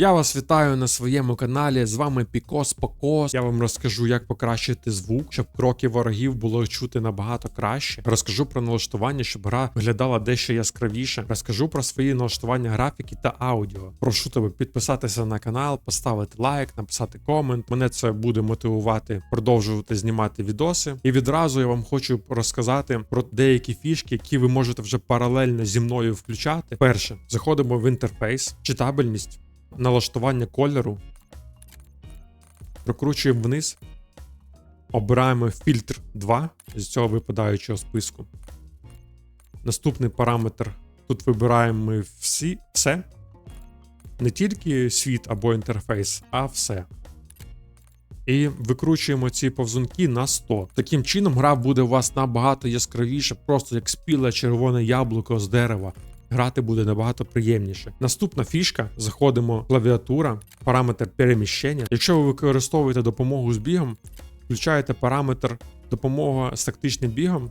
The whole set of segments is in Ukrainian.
Я вас вітаю на своєму каналі. З вами Пікос Покос. Я вам розкажу, як покращити звук, щоб кроки ворогів було чути набагато краще. Розкажу про налаштування, щоб гра виглядала дещо яскравіше. Розкажу про свої налаштування графіки та аудіо. Прошу тебе підписатися на канал, поставити лайк, написати комент. Мене це буде мотивувати продовжувати знімати відоси. І відразу я вам хочу розказати про деякі фішки, які ви можете вже паралельно зі мною включати. Перше, заходимо в інтерфейс, читабельність, налаштування кольору, прокручуємо вниз, обираємо фільтр 2 з цього випадаючого списку. Наступний параметр. Тут вибираємо ми всі, все. Не тільки світ або інтерфейс, а все. І викручуємо ці повзунки на 100. Таким чином, гра буде у вас набагато яскравіше, просто як спіле червоне яблуко з дерева. Грати буде набагато приємніше. Наступна фішка: заходимо клавіатура, параметр переміщення. Якщо ви використовуєте допомогу з бігом, включаєте параметр допомога з тактичним бігом,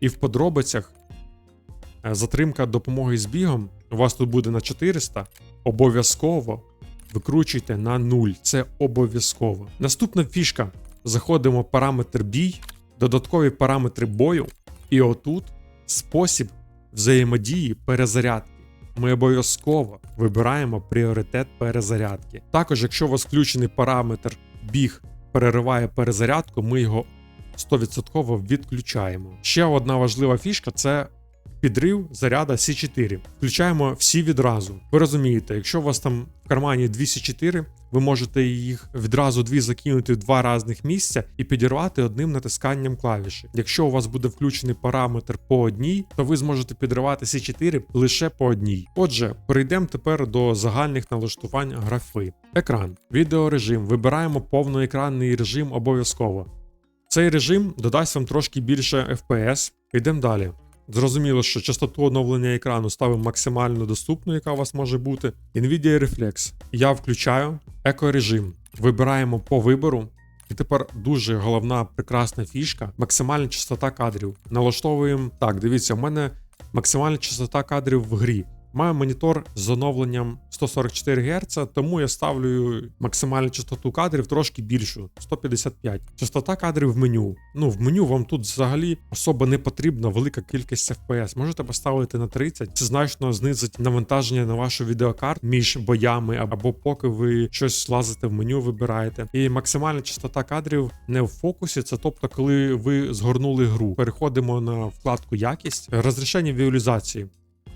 і в подробицях е, затримка допомоги з бігом у вас тут буде на 400. Обов'язково викручуйте на 0. Це обов'язково. Наступна фішка: заходимо параметр бій, додаткові параметри бою, і отут спосіб взаємодії перезарядки. Ми обов'язково вибираємо пріоритет перезарядки. Також, якщо у вас включений параметр біг перериває перезарядку, ми його 100% відключаємо. Ще одна важлива фішка це підрив заряда С4. Включаємо всі відразу. Ви розумієте, якщо у вас там в кармані 204, ви можете їх відразу дві закинути в два різних місця і підірвати одним натисканням клавіші. Якщо у вас буде включений параметр по одній, то ви зможете підривати С4 лише по одній. Отже, перейдемо тепер до загальних налаштувань графи. Екран, відеорежим. Вибираємо повноекранний режим обов'язково. Цей режим додасть вам трошки більше FPS. Йдемо далі. Зрозуміло, що частоту оновлення екрану ставимо максимально доступну, яка у вас може бути. Nvidia Reflex. Я включаю екорежим. Вибираємо по вибору. І тепер дуже головна прекрасна фішка максимальна частота кадрів. Налаштовуємо. Так, дивіться, у мене максимальна частота кадрів в грі. Маю монітор з оновленням 144 Гц, тому я ставлю максимальну частоту кадрів трошки більшу 155. Частота кадрів в меню. Ну, в меню вам тут взагалі особо не потрібна велика кількість FPS. Можете поставити на 30, це значно знизить навантаження на вашу відеокарту між боями, або поки ви щось лазите в меню, вибираєте. І максимальна частота кадрів не в фокусі, це тобто, коли ви згорнули гру. Переходимо на вкладку якість, розрішення візуалізації.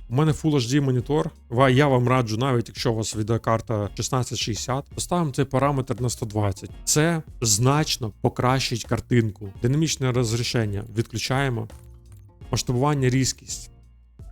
У мене Full HD монітор. Я вам раджу, навіть якщо у вас відеокарта 1660, поставимо цей параметр на 120. Це значно покращить картинку. Динамічне розрішення відключаємо. Масштабування різкість.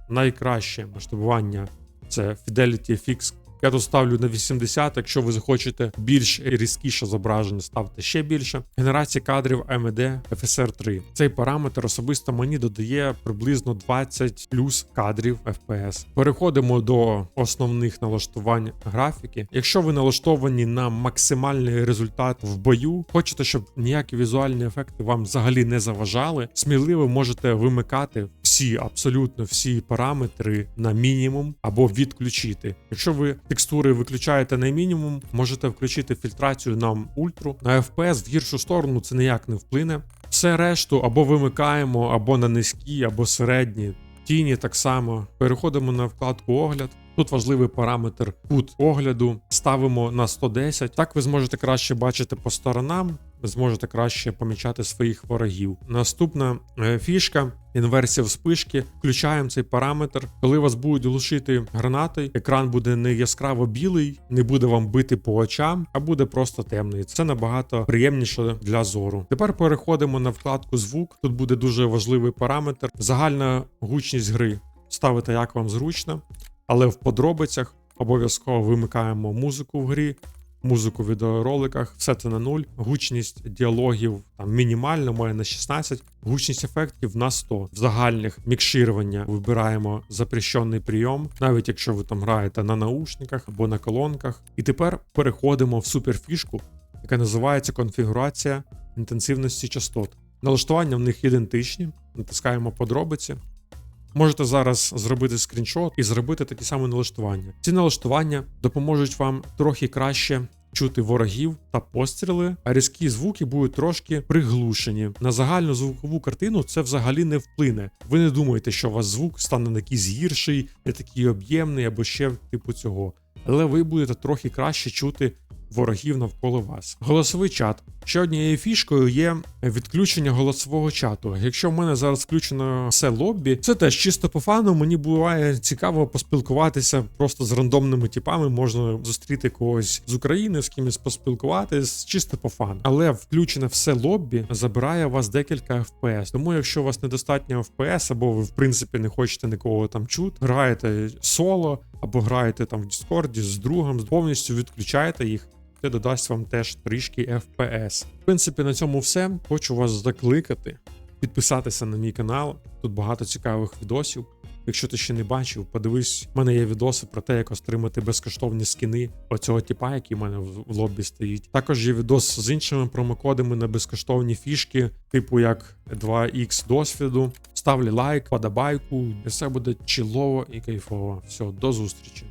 Найкраще масштабування це Fidelity FX. Я тут ставлю на 80, якщо ви захочете більш різкіше зображення, ставте ще більше. Генерація кадрів AMD FSR 3. Цей параметр особисто мені додає приблизно 20 плюс кадрів FPS. Переходимо до основних налаштувань графіки. Якщо ви налаштовані на максимальний результат в бою, хочете, щоб ніякі візуальні ефекти вам взагалі не заважали, сміливо можете вимикати всі, абсолютно всі параметри на мінімум або відключити. Якщо ви текстури виключаєте на мінімум, можете включити фільтрацію на ультру. На FPS в гіршу сторону це ніяк не вплине. Все решту або вимикаємо, або на низькі, або середні. Тіні так само. Переходимо на вкладку огляд. Тут важливий параметр кут огляду. Ставимо на 110. Так ви зможете краще бачити по сторонам, зможете краще помічати своїх ворогів. Наступна е, фішка. Інверсія вспишки. Включаємо цей параметр. Коли вас будуть глушити гранати, екран буде не яскраво білий, не буде вам бити по очам, а буде просто темний. Це набагато приємніше для зору. Тепер переходимо на вкладку звук. Тут буде дуже важливий параметр. Загальна гучність гри. Ставите як вам зручно, але в подробицях обов'язково вимикаємо музику в грі. Музику в відеороликах, все це на нуль. Гучність діалогів там мінімальна, має на 16, гучність ефектів на 100. В загальних мікширування вибираємо запрещений прийом, навіть якщо ви там граєте на наушниках або на колонках. І тепер переходимо в суперфішку, яка називається конфігурація інтенсивності частот. Налаштування в них ідентичні. Натискаємо подробиці. Можете зараз зробити скріншот і зробити такі самі налаштування. Ці налаштування допоможуть вам трохи краще. Чути ворогів та постріли, а різкі звуки будуть трошки приглушені. На загальну звукову картину це взагалі не вплине. Ви не думаєте, що у вас звук стане якийсь гірший, не такий об'ємний або ще типу цього. Але ви будете трохи краще чути ворогів навколо вас. Голосовий чат. Ще однією фішкою є відключення голосового чату. Якщо в мене зараз включено все лоббі, це теж чисто по фану. Мені буває цікаво поспілкуватися просто з рандомними типами. Можна зустріти когось з України, з кимось поспілкуватись, чисто по фану. Але включене все лоббі забирає у вас декілька FPS. Тому, якщо у вас недостатньо FPS, або ви в принципі не хочете нікого там чути, граєте соло або граєте там в Discord з другом, повністю відключаєте їх. Це додасть вам теж трішки FPS. В принципі, на цьому все. Хочу вас закликати, підписатися на мій канал. Тут багато цікавих відосів. Якщо ти ще не бачив, подивись, в мене є відоси про те, як отримати безкоштовні скини оцього типа, який в мене в лобі стоїть. Також є відос з іншими промокодами на безкоштовні фішки, типу як 2х досвіду. Ставлю лайк, подобайку, і все буде чілово і кайфово. Все, до зустрічі.